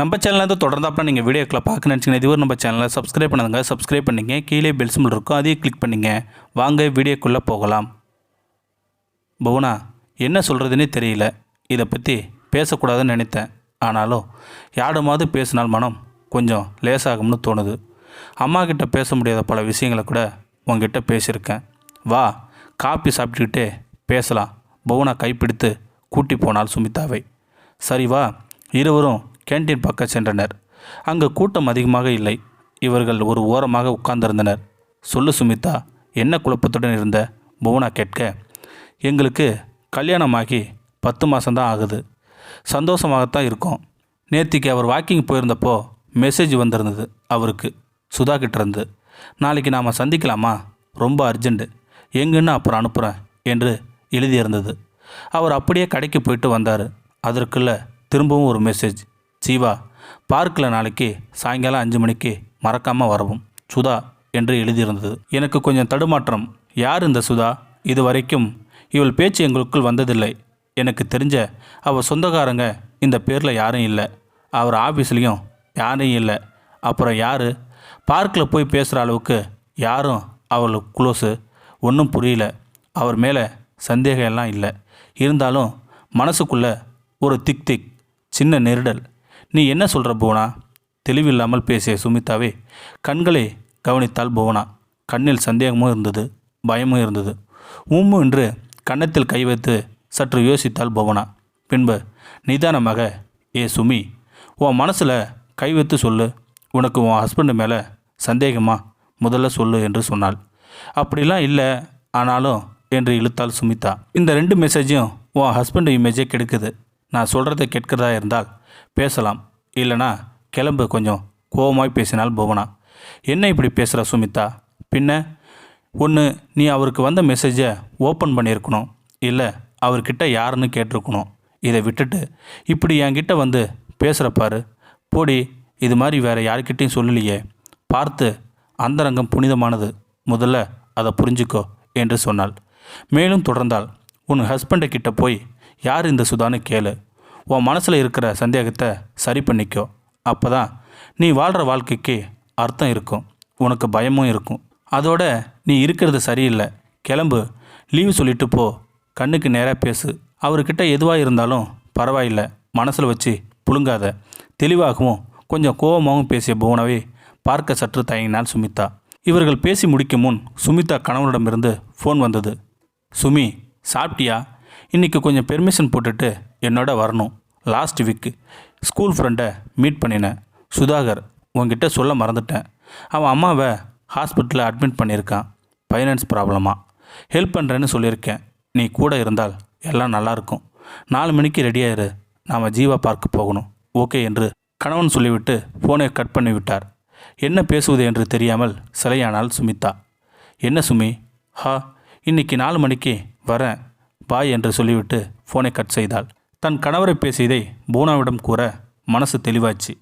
நம்ம சேனலில் சேனலேருந்து தொடர்ந்தாப்பில் நீங்கள் வீடியோக்களை பார்க்க நினச்சிங்கன்னா இதுவரை நம்ம சேனலை சப்ஸ்கிரைப் பண்ணுங்க சப்ஸ்கிரைப் பண்ணிங்க. கீழே பெல் சிம்பிள் இருக்கும். அதையும் கிளிக் பண்ணிங்க. வாங்க வீடியோக்குள்ளே போகலாம். புவனா என்ன சொல்கிறதுனே தெரியல. இதை பற்றி பேசக்கூடாதுன்னு நினைத்தேன். ஆனாலும் யாருமாவது பேசினால் மனம் கொஞ்சம் லேசாகும்னு தோணுது. அம்மா கிட்ட பேச முடியாத பல விஷயங்களை கூட உங்ககிட்ட பேசியிருக்கேன். வா காப்பி சாப்பிட்டுக்கிட்டே பேசலாம். புவனா கைப்பிடித்து கூட்டி போனால் சுமிதாவை. சரி வா இருவரும் கேண்டீன் பக்கம் சென்றனர். அங்கு கூட்டம் அதிகமாக இல்லை. இவர்கள் ஒரு ஓரமாக உட்கார்ந்திருந்தனர். சொல்லு சுமிதா என்ன குழப்பத்துடன் இருந்த? புவனா கேட்க எங்களுக்கு கல்யாணமாகி பத்து மாதம்தான் ஆகுது. சந்தோஷமாகத்தான் இருக்கோம். நேத்திக்கு அவர் வாக்கிங் போயிருந்தப்போ மெசேஜ் வந்திருந்தது அவருக்கு. சுதா கிட்டேருந்து நாளைக்கு நாம் சந்திக்கலாமா? ரொம்ப அர்ஜெண்ட்டு எங்கன்னு அப்புறம் அனுப்புகிறேன் என்று எழுதியிருந்தது. அவர் அப்படியே கடைக்கு போயிட்டு வந்தார். அதற்குள்ளே திரும்பவும் ஒரு மெசேஜ். சீவா பார்க்கில் நாளைக்கு சாயங்காலம் அஞ்சு மணிக்கு மறக்காமல் வரவும். சுதா என்று எழுதியிருந்தது. எனக்கு கொஞ்சம் தடுமாற்றம். யார் இந்த சுதா? இது வரைக்கும் இவள் பேச்சு எங்களுக்குள் வந்ததில்லை. எனக்கு தெரிஞ்ச அவள் சொந்தக்காரங்க இந்த பேரில் யாரும் இல்லை. அவர் ஆஃபீஸ்லேயும் யாரும் இல்லை. அப்புறம் யார்? பார்க்கில் போய் பேசுகிற அளவுக்கு யாரும் அவள் குளோஸு. ஒன்றும் புரியல. அவர் மேலே சந்தேகம் எல்லாம் இல்லை. இருந்தாலும் மனசுக்குள்ளே ஒரு திக் திக் சின்ன நெருடல். நீ என்ன சொல்கிற புவனா? தெளிவில்லாமல் பேசிய சுமிதாவே. கண்களை கவனித்தாள் புவனா. கண்ணில் சந்தேகமும் இருந்தது பயமும் இருந்தது. உம்மு என்று கன்னத்தில் கை வைத்து சற்று யோசித்தாள் புவனா. பின்பு நிதானமாக ஏ சுமி உன் மனசில் கை வைத்து சொல்லு. உனக்கு உன் ஹஸ்பண்டு மேலே சந்தேகமா? முதல்ல சொல்லு என்று சொன்னாள். அப்படிலாம் இல்லை ஆனாலும் என்று இழுத்தாள் சுமிதா. இந்த ரெண்டு மெசேஜும் உன் ஹஸ்பண்ட் இமேஜே கெடுக்குது. நான் சொல்கிறத கேட்கிறதா இருந்தால் பேசலாம். இல்லைனா கிளம்பு கொஞ்சம் கோபமாய் பேசினால் புவனா. என்ன இப்படி பேசுகிற சுமிதா பின்ன ஒன்று நீ அவருக்கு வந்த மெசேஜை ஓப்பன் பண்ணியிருக்கணும். இல்லை அவர்கிட்ட யாருன்னு கேட்டிருக்கணும். இதை விட்டுட்டு இப்படி என்கிட்ட வந்து பேசுகிறப்பாரு போடி இது மாதிரி வேறு யார்கிட்டையும் சொல்லலையே. பார்த்து அந்தரங்கம் புனிதமானது. முதல்ல அதை புரிஞ்சுக்கோ என்று சொன்னாள். மேலும் தொடர்ந்தால் உன் ஹஸ்பண்டை கிட்ட போய் யார் இந்த சுதான்னு கேளு. உன் மனசில் இருக்கிற சந்தேகத்தை சரி பண்ணிக்கோ. அப்போ தான் நீ வாழ்கிற வாழ்க்கைக்கு அர்த்தம் இருக்கும். உனக்கு பயமும் இருக்கும். அதோட நீ இருக்கிறது சரியில்லை. கிளம்பு. லீவு சொல்லிட்டு போ. கண்ணுக்கு நேராக பேசு. அவர்கிட்ட எதுவாக இருந்தாலும் பரவாயில்லை. மனசில் வச்சு புழுங்காத. தெளிவாகவும் கொஞ்சம் கோபமாகவும் பேசிய புவனவே பார்க்க சற்று தயங்கினாள் சுமிதா. இவர்கள் பேசி முடிக்கும் முன் சுமிதா கணவனிடமிருந்து ஃபோன் வந்தது. சுமி சாப்பிட்டியா? இன்றைக்கி கொஞ்சம் பெர்மிஷன் போட்டுட்டு என்னோட வரணும். லாஸ்ட் வீக்கு ஸ்கூல் ஃப்ரெண்டை மீட் பண்ணினேன். சுதாகர் உன்கிட்ட சொல்ல மறந்துட்டேன். அவன் அம்மாவை ஹாஸ்பிட்டலில் அட்மிட் பண்ணியிருக்கான். ஃபைனான்ஸ் ப்ராப்ளமாக ஹெல்ப் பண்ணுறேன்னு சொல்லியிருக்கேன். நீ கூட இருந்தால் எல்லாம் நல்லாயிருக்கும் நாலு மணிக்கு ரெடியாயிரு நாம் ஜீவா பார்க்க போகணும். ஓகே என்று கணவன் சொல்லிவிட்டு ஃபோனை கட் பண்ணி விட்டார். என்ன பேசுவது என்று தெரியாமல் சிலையானாள் சுமிதா என்ன சுமி? ஹா இன்னைக்கு நாலு மணிக்கு வரேன். பாய் என்று சொல்லிவிட்டு ஃபோனை கட் செய்தாள். தன் கணவரை பேசியதை பூனாவிடம் கூற மனசு தெளிவாச்சு.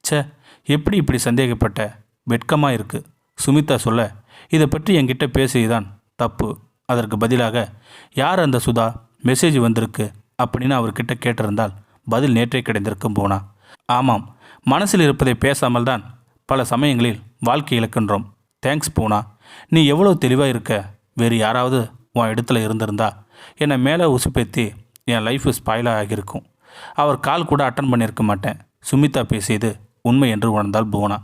சே எப்படி இப்படி சந்தேகப்பட்ட? வெட்கமாக இருக்கு. சுமிதா சொல்ல இதை பற்றி என்கிட்ட பேசியதான் தப்பு. அதற்கு பதிலாக யார் அந்த சுதா? மெசேஜ் வந்திருக்கு. அப்படின்னு அவர்கிட்ட கேட்டிருந்தால் பதில் நேற்றே கிடைந்திருக்கும் போனா. ஆமாம் மனசில் இருப்பதை பேசாமல் தான் பல சமயங்களில் வாழ்க்கை இழக்கின்றோம். தேங்க்ஸ் பூனா. நீ எவ்வளோ தெளிவாக இருக்க? வேறு யாராவது உன் இடத்துல இருந்திருந்தா என்னை மேலே உசுப்பேத்தி என் லைஃப் ஸ்பாயிலாக ஆகியிருக்கும். அவர் கால் கூட அட்டன் பண்ணியிருக்க மாட்டேன். சுமிதா பேசியது உண்மை என்று உணர்ந்தாள் புவனா.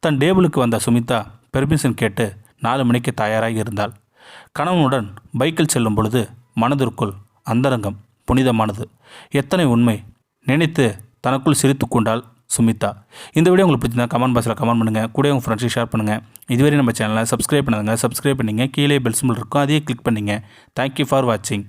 தன் டேபிளுக்கு வந்த சுமிதா பெர்மிஷன் கேட்டு நாலு மணிக்கு தயாராகி இருந்தாள். கணவனுடன் பைக்கில் செல்லும் பொழுது மனதிற்குள் அந்தரங்கம் புனிதமானது. எத்தனை உண்மை நினைத்து தனக்குள் சிரித்து கொண்டாள் சுமிதா. இந்த வீடியோ உங்களுக்கு பிடிச்சிருந்தா கமெண்ட் பாக்ஸில் கமெண்ட் பண்ணுங்கள் கூட உங்கள் ஃப்ரெண்ட்ஸுக்கு ஷேர் பண்ணுங்கள் இதுவரை நம்ம சேனலை சப்ஸ்கிரைப் பண்ணுங்கள் சப்ஸ்கிரைப் பண்ணிங்க. கீழே பெல் சிம்பிள் இருக்கும். அதையே கிளிக் பண்ணிங்க. தேங்க்யூ ஃபார் வாட்சிங்